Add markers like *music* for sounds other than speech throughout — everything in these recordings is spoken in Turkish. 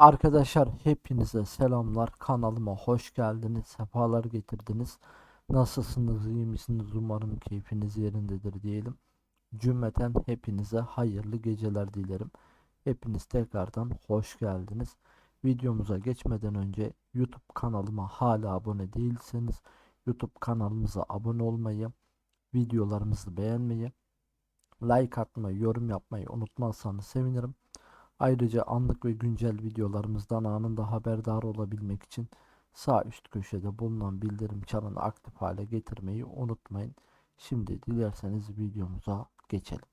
Arkadaşlar hepinize selamlar. Kanalıma hoş geldiniz. Sefalar getirdiniz. Nasılsınız? iyi misiniz? Umarım keyfiniz yerindedir diyelim. Cümleten hepinize hayırlı geceler dilerim. Hepiniz tekrardan hoş geldiniz. Videomuza geçmeden önce YouTube kanalıma hala abone değilseniz YouTube kanalımıza abone olmayı, videolarımızı beğenmeyi, like atmayı, yorum yapmayı unutmazsanız sevinirim. Ayrıca anlık ve güncel videolarımızdan anında haberdar olabilmek için sağ üst köşede bulunan bildirim çanını aktif hale getirmeyi unutmayın. Şimdi dilerseniz videomuza geçelim.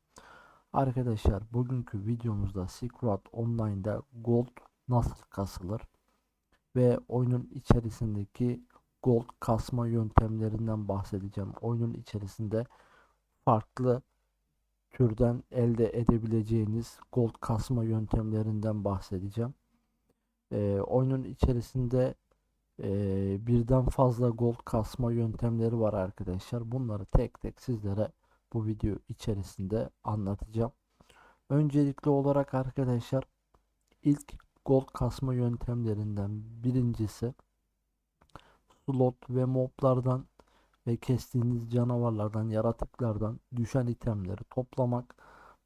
Arkadaşlar bugünkü videomuzda Silk Online'da Gold nasıl kasılır ve oyunun içerisindeki Gold kasma yöntemlerinden bahsedeceğim. Oyunun içerisinde farklı türden elde edebileceğiniz gold kasma yöntemlerinden bahsedeceğim. Ee, oyunun içerisinde e, birden fazla gold kasma yöntemleri var arkadaşlar. Bunları tek tek sizlere bu video içerisinde anlatacağım. Öncelikli olarak arkadaşlar ilk gold kasma yöntemlerinden birincisi slot ve moblardan ve kestiğiniz canavarlardan, yaratıklardan düşen itemleri toplamak.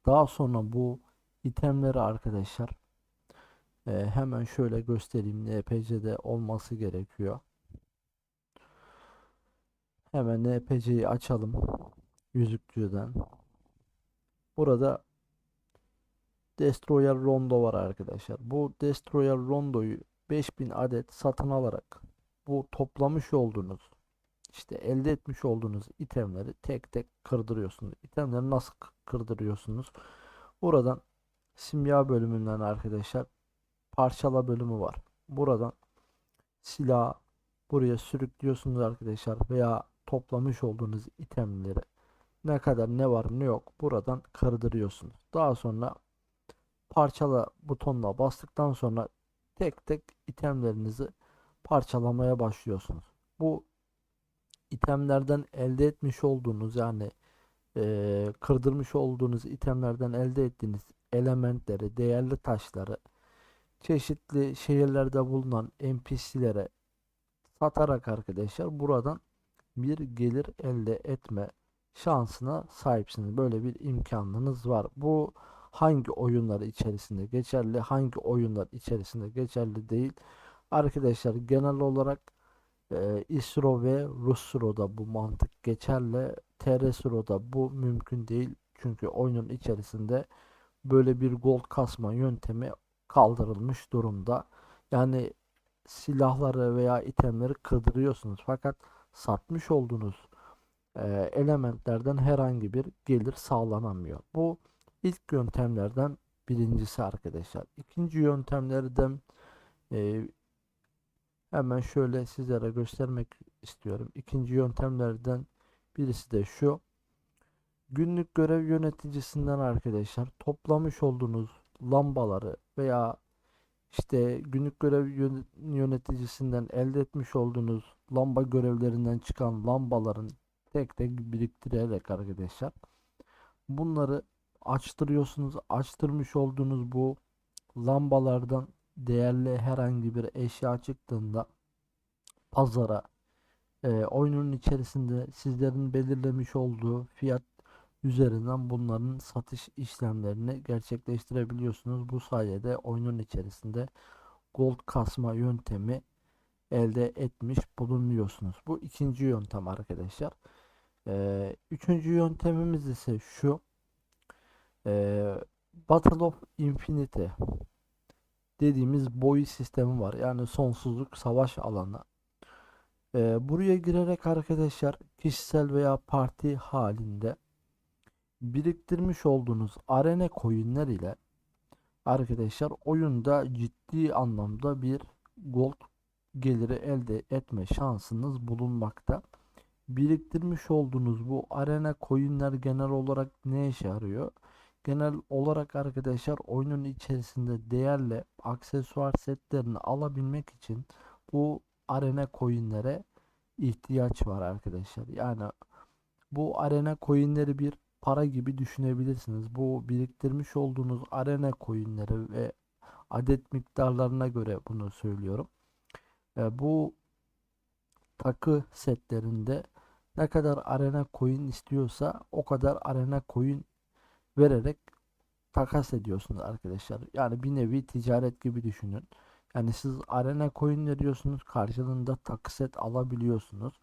Daha sonra bu itemleri arkadaşlar e, hemen şöyle göstereyim. NPC'de olması gerekiyor. Hemen NPC'yi açalım. Yüzükçüden. Burada Destroyer Rondo var arkadaşlar. Bu Destroyer Rondo'yu 5000 adet satın alarak bu toplamış olduğunuz işte elde etmiş olduğunuz itemleri tek tek kırdırıyorsunuz. İtemleri nasıl kırdırıyorsunuz? Buradan simya bölümünden arkadaşlar parçala bölümü var. Buradan silah buraya sürüklüyorsunuz arkadaşlar veya toplamış olduğunuz itemleri ne kadar ne var ne yok buradan kırdırıyorsunuz. Daha sonra parçala butonuna bastıktan sonra tek tek itemlerinizi parçalamaya başlıyorsunuz. Bu itemlerden elde etmiş olduğunuz yani e, kırdırmış olduğunuz itemlerden elde ettiğiniz elementleri, değerli taşları çeşitli şehirlerde bulunan NPC'lere satarak arkadaşlar buradan bir gelir elde etme şansına sahipsiniz. Böyle bir imkanınız var. Bu hangi oyunlar içerisinde geçerli, hangi oyunlar içerisinde geçerli değil. Arkadaşlar genel olarak e, ISRO ve RUSRO'da bu mantık geçerli. TRSRO'da bu mümkün değil. Çünkü oyunun içerisinde böyle bir gold kasma yöntemi kaldırılmış durumda. Yani silahları veya itemleri kırdırıyorsunuz. Fakat satmış olduğunuz e, elementlerden herhangi bir gelir sağlanamıyor. Bu ilk yöntemlerden birincisi arkadaşlar. İkinci yöntemlerden e, Hemen şöyle sizlere göstermek istiyorum. İkinci yöntemlerden birisi de şu. Günlük görev yöneticisinden arkadaşlar toplamış olduğunuz lambaları veya işte günlük görev yöneticisinden elde etmiş olduğunuz lamba görevlerinden çıkan lambaların tek tek biriktirerek arkadaşlar bunları açtırıyorsunuz. Açtırmış olduğunuz bu lambalardan değerli herhangi bir eşya çıktığında pazara e, oyunun içerisinde sizlerin belirlemiş olduğu fiyat üzerinden bunların satış işlemlerini gerçekleştirebiliyorsunuz. Bu sayede oyunun içerisinde gold kasma yöntemi elde etmiş bulunuyorsunuz. Bu ikinci yöntem arkadaşlar. Ee, üçüncü yöntemimiz ise şu. Ee, Battle of Infinity dediğimiz boy sistemi var. Yani sonsuzluk savaş alanı. Ee, buraya girerek arkadaşlar kişisel veya parti halinde biriktirmiş olduğunuz arena coinler ile arkadaşlar oyunda ciddi anlamda bir gold geliri elde etme şansınız bulunmakta. Biriktirmiş olduğunuz bu arena coinler genel olarak ne işe yarıyor? Genel olarak arkadaşlar oyunun içerisinde değerli aksesuar setlerini alabilmek için bu arena coinlere ihtiyaç var arkadaşlar. Yani bu arena coinleri bir para gibi düşünebilirsiniz. Bu biriktirmiş olduğunuz arena coinleri ve adet miktarlarına göre bunu söylüyorum. E, bu takı setlerinde ne kadar arena coin istiyorsa o kadar arena coin vererek takas ediyorsunuz arkadaşlar. Yani bir nevi ticaret gibi düşünün. Yani siz arena coin veriyorsunuz karşılığında takı set alabiliyorsunuz.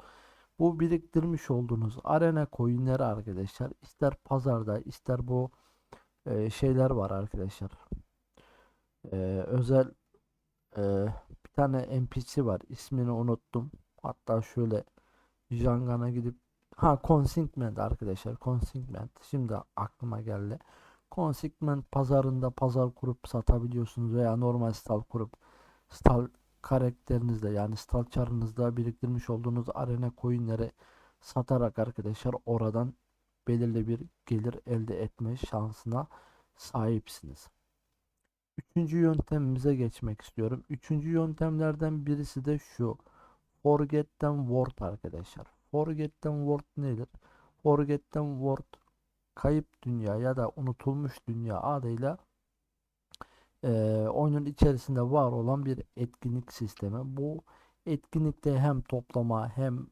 Bu biriktirmiş olduğunuz arena coinleri arkadaşlar ister pazarda ister bu e, şeyler var arkadaşlar. E, özel e, bir tane NPC var ismini unuttum. Hatta şöyle Jangan'a gidip ha Consignment arkadaşlar Consignment şimdi aklıma geldi. Consignment pazarında pazar kurup satabiliyorsunuz veya normal stal kurup stal karakterinizde yani stal çarınızda biriktirmiş olduğunuz arena coinleri satarak arkadaşlar oradan belirli bir gelir elde etme şansına sahipsiniz. Üçüncü yöntemimize geçmek istiyorum. Üçüncü yöntemlerden birisi de şu. Forget'ten Word arkadaşlar. Forget'ten Word nedir? Forget'ten Word kayıp dünya ya da unutulmuş dünya adıyla e, oyunun içerisinde var olan bir etkinlik sistemi. Bu etkinlikte hem toplama hem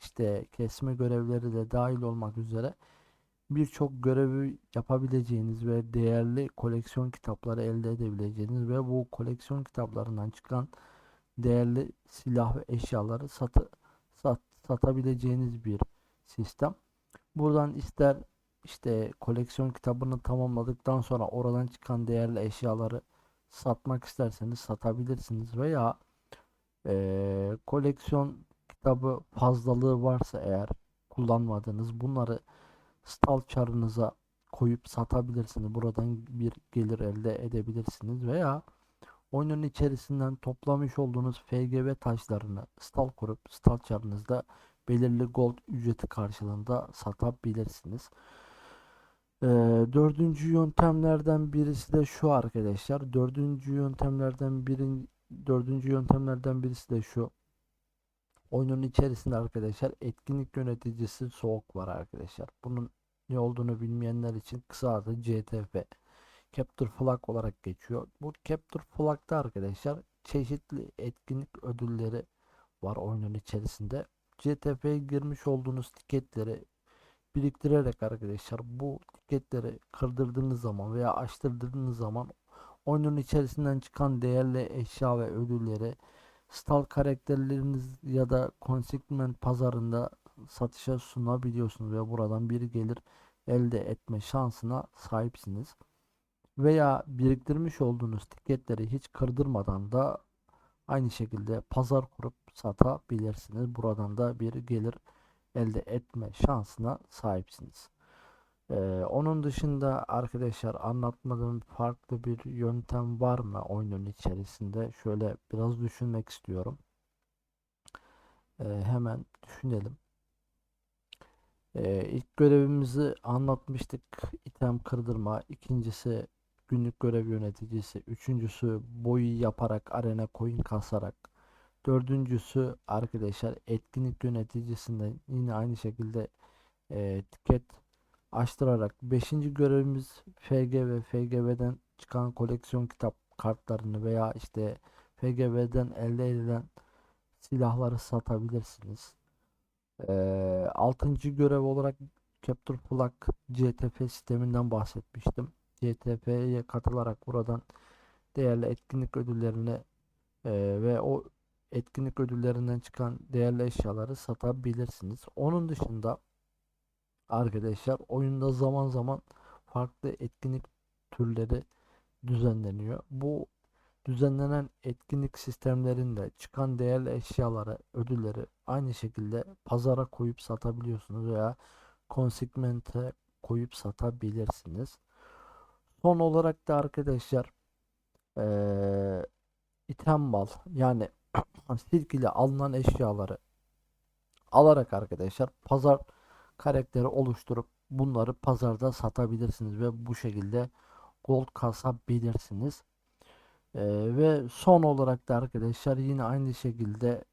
işte kesme görevleri de dahil olmak üzere birçok görevi yapabileceğiniz ve değerli koleksiyon kitapları elde edebileceğiniz ve bu koleksiyon kitaplarından çıkan değerli silah ve eşyaları satı, sat, satabileceğiniz bir sistem. Buradan ister işte koleksiyon kitabını tamamladıktan sonra oradan çıkan değerli eşyaları satmak isterseniz satabilirsiniz veya e, koleksiyon kitabı fazlalığı varsa eğer kullanmadığınız bunları stal çarınıza koyup satabilirsiniz. Buradan bir gelir elde edebilirsiniz veya oyunun içerisinden toplamış olduğunuz FGV taşlarını stal kurup stal çarınızda belirli gold ücreti karşılığında satabilirsiniz. Ee, dördüncü yöntemlerden birisi de şu arkadaşlar. Dördüncü yöntemlerden birin dördüncü yöntemlerden birisi de şu. Oyunun içerisinde arkadaşlar etkinlik yöneticisi soğuk var arkadaşlar. Bunun ne olduğunu bilmeyenler için kısa adı CTF. Capture Flag olarak geçiyor. Bu Capture Flag'da arkadaşlar çeşitli etkinlik ödülleri var oyunun içerisinde. CTF'ye girmiş olduğunuz tiketleri biriktirerek arkadaşlar bu tiketleri kırdırdığınız zaman veya açtırdığınız zaman oyunun içerisinden çıkan değerli eşya ve ödülleri stal karakterleriniz ya da consignment pazarında satışa sunabiliyorsunuz ve buradan bir gelir elde etme şansına sahipsiniz. Veya biriktirmiş olduğunuz tiketleri hiç kırdırmadan da aynı şekilde pazar kurup satabilirsiniz. Buradan da bir gelir elde etme şansına sahipsiniz. Ee, onun dışında arkadaşlar anlatmadığım farklı bir yöntem var mı oyunun içerisinde? Şöyle biraz düşünmek istiyorum. Ee, hemen düşünelim. Ee, ilk görevimizi anlatmıştık. İtem kırdırma. İkincisi günlük görev yöneticisi. Üçüncüsü boyu yaparak arena coin kasarak. Dördüncüsü arkadaşlar etkinlik yöneticisinde yine aynı şekilde e, açtırarak. Beşinci görevimiz FGV. FGV'den çıkan koleksiyon kitap kartlarını veya işte FGV'den elde edilen silahları satabilirsiniz. E, altıncı görev olarak Capture Flag CTF sisteminden bahsetmiştim. CTF'ye katılarak buradan değerli etkinlik ödüllerini e, ve o etkinlik ödüllerinden çıkan değerli eşyaları satabilirsiniz. Onun dışında arkadaşlar oyunda zaman zaman farklı etkinlik türleri düzenleniyor. Bu düzenlenen etkinlik sistemlerinde çıkan değerli eşyaları, ödülleri aynı şekilde pazara koyup satabiliyorsunuz veya konsigmente koyup satabilirsiniz. Son olarak da arkadaşlar ee, item bal yani *clears throat* sirk ile alınan eşyaları alarak arkadaşlar pazar karakteri oluşturup bunları pazarda satabilirsiniz ve bu şekilde gold kasabilirsiniz. Ee, ve son olarak da arkadaşlar yine aynı şekilde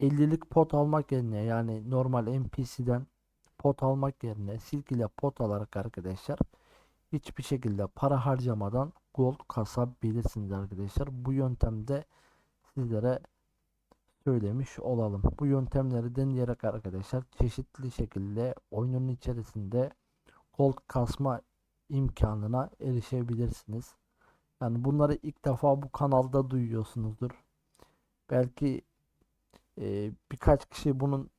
50'lik pot almak yerine yani normal NPC'den pot almak yerine silk ile pot alarak arkadaşlar hiçbir şekilde para harcamadan gold kasabilirsiniz arkadaşlar. Bu yöntemde sizlere söylemiş olalım. Bu yöntemleri deneyerek arkadaşlar çeşitli şekilde oyunun içerisinde gold kasma imkanına erişebilirsiniz. Yani bunları ilk defa bu kanalda duyuyorsunuzdur. Belki e, birkaç kişi bunun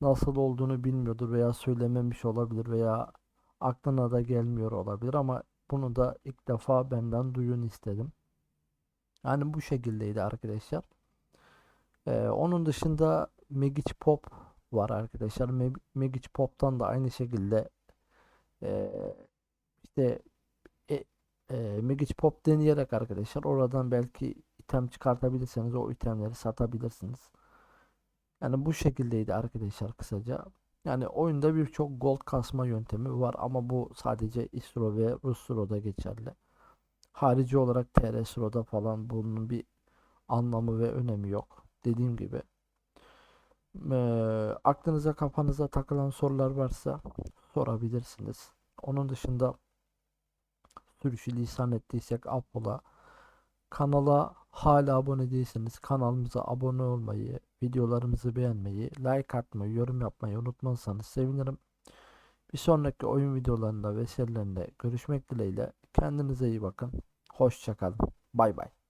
nasıl olduğunu bilmiyordur veya söylememiş olabilir veya aklına da gelmiyor olabilir ama bunu da ilk defa benden duyun istedim. Yani bu şekildeydi arkadaşlar. Ee, onun dışında Megic Pop var arkadaşlar. Me- Megic Pop'tan da aynı şekilde e, işte e, e, Megic Pop deneyerek arkadaşlar oradan belki item çıkartabilirseniz o itemleri satabilirsiniz. Yani bu şekildeydi arkadaşlar kısaca. Yani oyunda birçok gold kasma yöntemi var ama bu sadece Istro ve Rustro'da geçerli. Harici olarak TR Stro'da falan bunun bir anlamı ve önemi yok. Dediğim gibi. Eee, aklınıza kafanıza takılan sorular varsa sorabilirsiniz. Onun dışında sürçülisan ettiysek affola. Kanala hala abone değilseniz kanalımıza abone olmayı, videolarımızı beğenmeyi, like atmayı, yorum yapmayı unutmazsanız sevinirim. Bir sonraki oyun videolarında ve serilerinde görüşmek dileğiyle. Kendinize iyi bakın. Hoşçakalın. Bay bay.